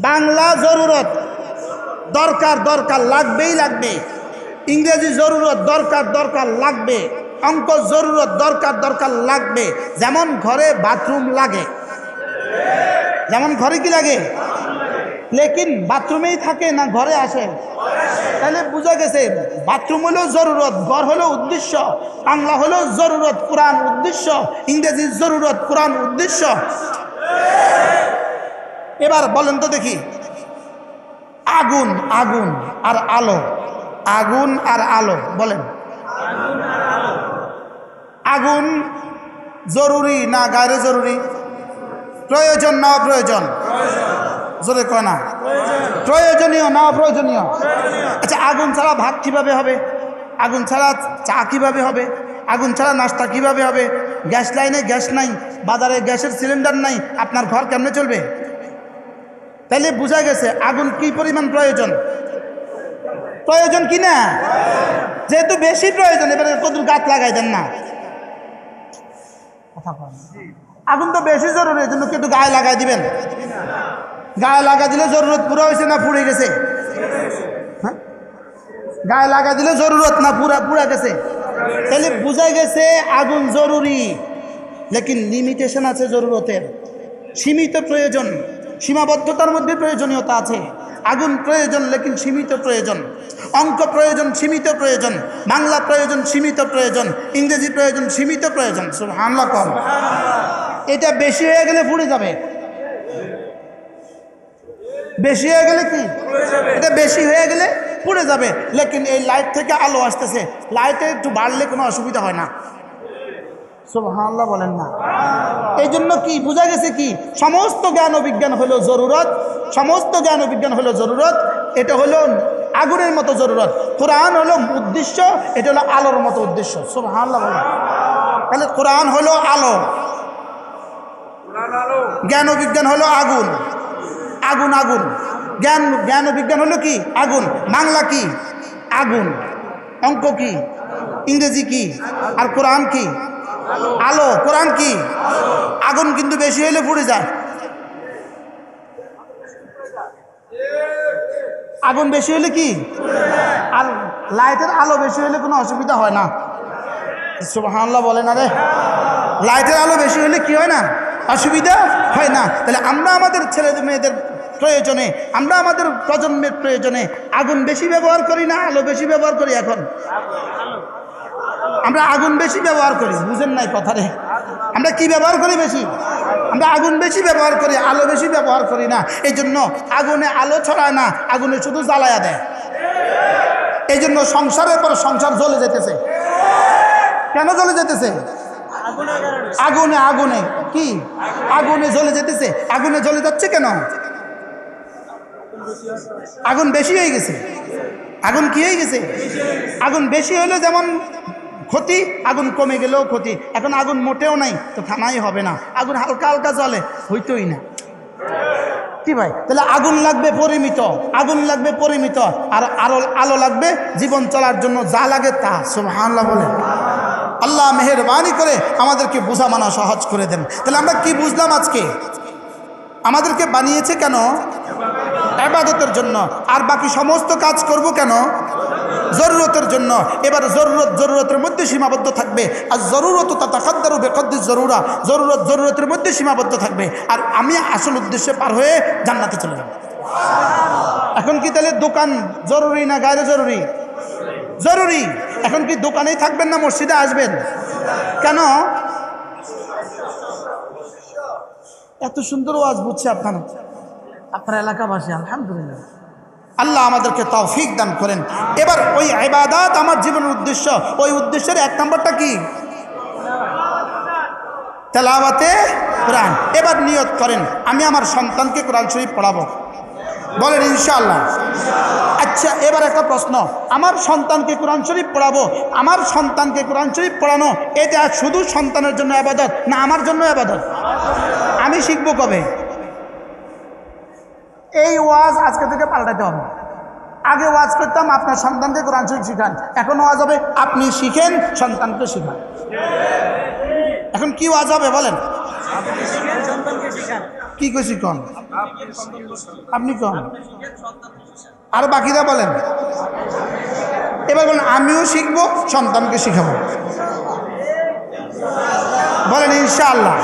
বাংলা জরুরত। দরকার দরকার লাগবেই লাগবে। ইংরেজি জরুরত, দরকার দরকার লাগবে। অঙ্ক জরুরত, দরকার দরকার লাগবে। যেমন ঘরে বাথরুম লাগে। যেমন ঘরে কি লাগে? লেকিন বাথরুমেই থাকে না ঘরে আসে? তাহলে বোঝা গেছে, বাথরুম হলো জরুরত, ঘর হলো উদ্দেশ্য। বাংলা হলো জরুরত, কোরআন উদ্দেশ্য। ইংরেজি জরুরত, কোরআন উদ্দেশ্য। এবার বলেন তো দেখি। আগুন আগুন আর আলো, আগুন আর আলো, বলেন। আগুন জরুরি না গায়ে জরুরি? প্রয়োজন না অপ্রয়োজন? জোরে কয় না। প্রয়োজনীয় না অপ্রয়োজনীয়? আচ্ছা আগুন ছাড়া ভাত কীভাবে হবে? আগুন ছাড়া চা কীভাবে হবে? আগুন ছাড়া নাস্তা কীভাবে হবে? গ্যাস লাইনে গ্যাস নাই, বাজারে গ্যাসের সিলিন্ডার নাই, আপনার ঘর কেমনে চলবে? তাইলে বোঝা গেছে, আগুন কি পরিমাণ প্রয়োজন? প্রয়োজন কি না? যেহেতু বেশি প্রয়োজন, এবারে কত গাছ লাগাই দেন না। আগুন তো বেশি জরুরি এই জন্য কি একটু গায়ে লাগাই দিবেন? গায়ে লাগা দিলে জরুরত পুরো হয়েছে না পুড়ে গেছে? হ্যাঁ? গায়ে লাগা দিলে জরুরত না পুরা পুরা গেছে? তাহলে বোঝা গেছে আগুন জরুরি, লেকিন লিমিটেশন আছে জরুরতের। সীমিত প্রয়োজন। সীমাবদ্ধতার মধ্যে প্রয়োজনীয়তা আছে। আগুন প্রয়োজন, লেকিন সীমিত প্রয়োজন। অঙ্ক প্রয়োজন, সীমিত প্রয়োজন। বাংলা প্রয়োজন, সীমিত প্রয়োজন। ইংরেজি প্রয়োজন, সীমিত প্রয়োজন। হামলা কম। এটা বেশি হয়ে গেলে পুড়ে যাবে। বেশি হয়ে গেলে কি? এটা বেশি হয়ে গেলে পুড়ে যাবে। লেকিন এই লাইট থেকে আলো আসতেছে। লাইটে একটু বাড়লে কোনো অসুবিধা হয় না। সুবহানাল্লাহ বলেন না। এই জন্য কি বোঝা গেছে কি? সমস্ত জ্ঞান ও বিজ্ঞান হলো জরুরত। সমস্ত জ্ঞান ও বিজ্ঞান হলো জরুরত। এটা হলো আগুনের মতো জরুরত। কোরআন হলো উদ্দেশ্য, এটা হলো আলোর মতো উদ্দেশ্য। সুবহানাল্লাহ বলেন। তাহলে কোরআন হলো আলো। জ্ঞান ও বিজ্ঞান হলো আগুন। আগুন আগুন। জ্ঞান জ্ঞান ও বিজ্ঞান হলো কি? আগুন। বাংলা কি? আগুন। অঙ্ক কি? ইংরেজি কি? আর কোরআন কি? আলো, কোরআন কি? আগুন কিন্তু বেশি হলে পুড়ে যায়। আগুন বেশি হলে কি? আর লাইটের আলো বেশি হলে কোনো অসুবিধা হয় না। সুবহানাল্লাহ বলে না রে। লাইটের আলো বেশি হলে কি হয় না? অসুবিধা হয় না। তাহলে আমরা আমাদের ছেলে মেয়েদের প্রয়োজনে, আমরা আমাদের প্রজন্মের প্রয়োজনে আগুন বেশি ব্যবহার করি না, আলো বেশি ব্যবহার করি এখন? আমরা আগুন বেশি ব্যবহার করি, বুঝেন নাই কথারে। আমরা কি ব্যবহার করি বেশি? আমরা আগুন বেশি ব্যবহার করি, আলো বেশি ব্যবহার করি না। এই জন্য আগুনে আলো ছড়ায় না, আগুনে শুধু জ্বালায়া দেয়। এই জন্য সংসারের পর সংসার জ্বলে যেতেছে। কেন জ্বলে যেতেছে? আগুনে আগুনে, কি? আগুনে জ্বলে যেতেছে। আগুনে জ্বলে যাচ্ছে কেন? আগুন বেশি হয়ে গেছে। আগুন কি হয়ে গেছে? আগুন বেশি হলে যেমন ক্ষতি, আগুন কমে গেলেও ক্ষতি। এখন আগুন মোটেও নাই, তো থানাই হবে না। আগুন হালকা হালকা জ্বলে, হইতোই না। কি ভাই? তাহলে আগুন লাগবে পরিমিত, আগুন লাগবে পরিমিত, আর আলো আলো লাগবে জীবন চলার জন্য যা লাগে তা, সুবহানাল্লাহ বলে আল্লাহ মেহরবানি করে আমাদেরকে বোঝা মানা সহজ করে দেন। তাহলে আমরা কি বুঝলাম আজকে? আমাদেরকে বানিয়েছে কেন? আবাদতের জন্য। আর বাকি সমস্ত কাজ করব কেন? জরুরতের জন্য। এবার জরুরত জরুরতের মধ্যে সীমাবদ্ধ থাকবে। আর জরুরত তাকাদ্দারু বেকদ্দি জরুরা। জরুরত জরুরতের মধ্যে সীমাবদ্ধ থাকবে। আর আমি আসল উদ্দেশ্যে পার হয়ে জান্নাতে চলে যাব। এখন কি তাহলে দোকান জরুরি না গায়ে জরুরি? জরুরি। এখন কি দোকানেই থাকবেন না মসজিদে আসবেন? কেন? এত সুন্দর ওয়াজ বুঝছে আপনার। আপনার এলাকাবাসী, আলহামদুলিল্লাহ। আল্লাহ আমাদেরকে তৌফিক দান করেন। এবার ওই ইবাদাত আমার জীবনের উদ্দেশ্য। ওই উদ্দেশ্যের এক নম্বরটা কি? তেলাওয়াতে কোরআন। এবার নিয়ত করেন, আমি আমার সন্তানকে কোরআন শরীফ পড়াবো। বলেন, ইনশাআল্লাহ। আচ্ছা এবার একটা প্রশ্ন। আমার সন্তানকে কোরআন শরীফ পড়াবো, আমার সন্তানকে কোরআন শরীফ পড়ানো, এটা শুধু সন্তানের জন্য আবাদত না আমার জন্য আবাদত? আমি শিখব কবে? এই ওয়াজ আজকে থেকে পাল্টাতে হবে। আগে ওয়াজ করতাম, আপনার সন্তানকে কোরআন শরীফ শিখান। এখন ওয়াজ হবে, আপনি শিখেন, সন্তানকে শিখান। এখন কি ওয়াজ হবে বলেন? কি কইছি কন? আপনি কন? আর বাকিরা বলেন। এবার বলেন, আমিও শিখব, সন্তানকে শিখাবো। বলেন, ইনশাআল্লাহ।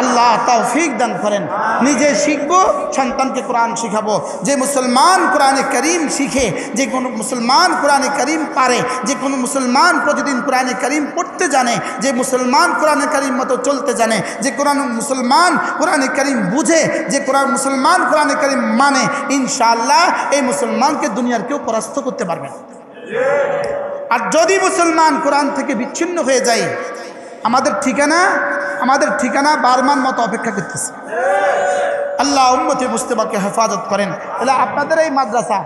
আল্লাহ তৌফিক দান করেন। নিজে শিখব, সন্তানকে কোরআন শিখাবো। যে মুসলমান কোরআনে করিম শিখে, যে কোনো মুসলমান কোরআনে করিম পারে, যে কোনো মুসলমান প্রতিদিন কোরআনে করিম পড়তে জানে, যে মুসলমান কোরআনে করিম মতো চলতে জানে, যে কোরআন মুসলমান কোরআনে করিম বুঝে, যে কোরআন মুসলমান কোরআনে করিম মানে ইনশাআল্লাহ এই মুসলমানকে দুনিয়ার কেউ পরাস্ত করতে পারবে আর যদি মুসলমান কোরআন থেকে বিচ্ছিন্ন হয়ে যায়, আমাদের ঠিকানা আমাদের ঠিকানা বারমান মতো অপেক্ষা করতেছে। আল্লাহ উম্মতি মুস্তেবাকে হেফাজত করেন। তাহলে আপনাদের এই মাদ্রাসা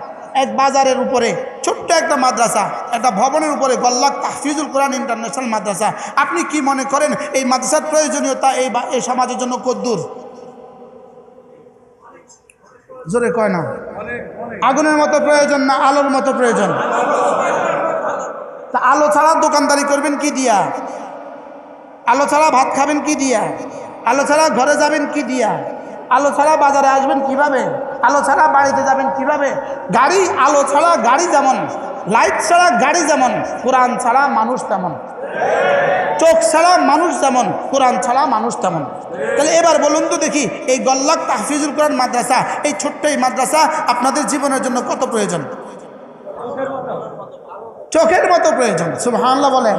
এক বাজারের উপরে, ছোট্ট একটা মাদ্রাসা, একটা ভবনের উপরে, গল্লাক তাহফিজুল কোরআন ইন্টারন্যাশনাল মাদ্রাসা। আপনি কি মনে করেন এই মাদ্রাসার প্রয়োজনীয়তা এই এই সমাজের জন্য কদ্দূর? জোরে কয় না? আগুনের মতো প্রয়োজন না আলোর মতো প্রয়োজন? তা আলো ছাড়া দোকানদারি করবেন কি দিয়া? আলো ছাড়া ভাত খাবেন কি দিয়া? আলো ছাড়া ঘরে যাবেন কি দিয়া? আলো ছাড়া বাজারে আসবেন কীভাবে? আলো ছাড়া বাড়িতে যাবেন কীভাবে? গাড়ি, আলো ছাড়া গাড়ি যেমন, লাইট ছাড়া গাড়ি যেমন, কোরআন ছাড়া মানুষ তেমন। চোখ ছাড়া মানুষ যেমন, কোরআন ছাড়া মানুষ তেমন। তাহলে এবার বলুন তো দেখি, এই গল্লাক তাহফিজুল কোরআন মাদ্রাসা, এই ছোট্ট এই মাদ্রাসা আপনাদের জীবনের জন্য কত প্রয়োজন? চোখের মতো প্রয়োজন, সুবহানাল্লাহ বলেন।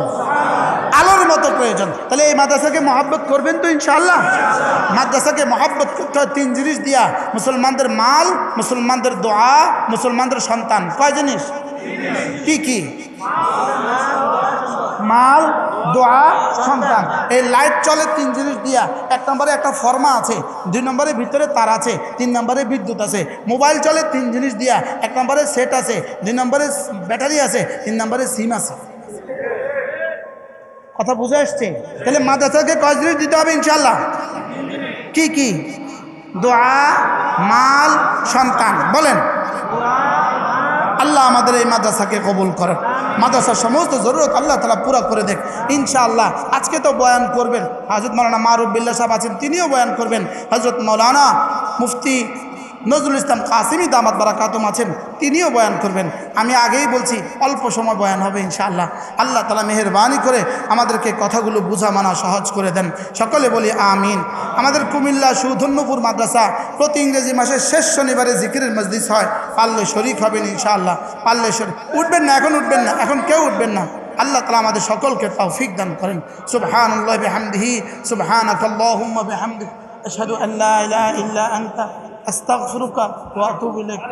আলোর মতো প্রয়োজন। তাহলে এই মাদ্রাসাকে মহাব্বত করবেন তো ইনশাআল্লাহ? মাদ্রাসাকে মহাব্বত করতে হয় তিন জিনিস দিয়া। মুসলমানদের মাল, মুসলমানদের দোয়া, মুসলমানদের সন্তান। কয় জিনিস? কি কি? মাল, দোয়া, সন্তান। এই লাইট চলে তিন জিনিস দিয়া। এক নম্বরে একটা ফর্মা আছে, দুই নম্বরে ভিতরে তার আছে, তিন নম্বরে বিদ্যুৎ আছে। মোবাইল চলে তিন জিনিস দিয়া। এক নম্বরে সেট আছে, দুই নম্বরে ব্যাটারি আছে, তিন নম্বরে সিম আছে। কথা বুঝে আসছে? তাহলে মাদ্রাসাকে কয় জিনিস দিতে হবে ইনশাল্লাহ কি কি? দোয়া, মাল, সন্তান। বলেন। আমাদের এই মাদ্রাসাকে কবুল করেন। মাদ্রাসার সমস্ত জরুরত আল্লাহ তালা পুরা করে দেখ। ইনশাআল্লাহ আজকে তো বয়ান করবেন। হাজরত মৌলানা মারুবিল্লা সাহেব আছেন, তিনিও বয়ান করবেন। হজরত মৌলানা মুফতি নজরুল ইসলাম কাসিমি দামাত বারাকাতুম আছেন, তিনিও বয়ান করবেন। আমি আগেই বলছি, অল্প সময় বয়ান হবে ইনশাআল্লাহ। আল্লাহ তালা মেহরবানি করে আমাদেরকে কথাগুলো বুঝা মানা সহজ করে দেন। সকলে বলি আমিন। আমাদের কুমিল্লা সুধন্যপুর মাদ্রাসা প্রতি ইংরেজি মাসের শেষ শনিবারে জিকিরের মসজিদ হয়। পাল্লে শরিক হবেন ইনশাআল্লাহ। পারলে শরিক। উঠবেন না, এখন উঠবেন না, এখন কেউ উঠবেন না। আল্লাহ তালা আমাদের সকলকে তৌফিক দান করেন। সুবহান আল্লাহ বেহামদিহি। সুবহান আল্লা ইলাহা ইল্লা আনতা। আস্তাগফিরুকা ওয়া আতুবু ইলাইক।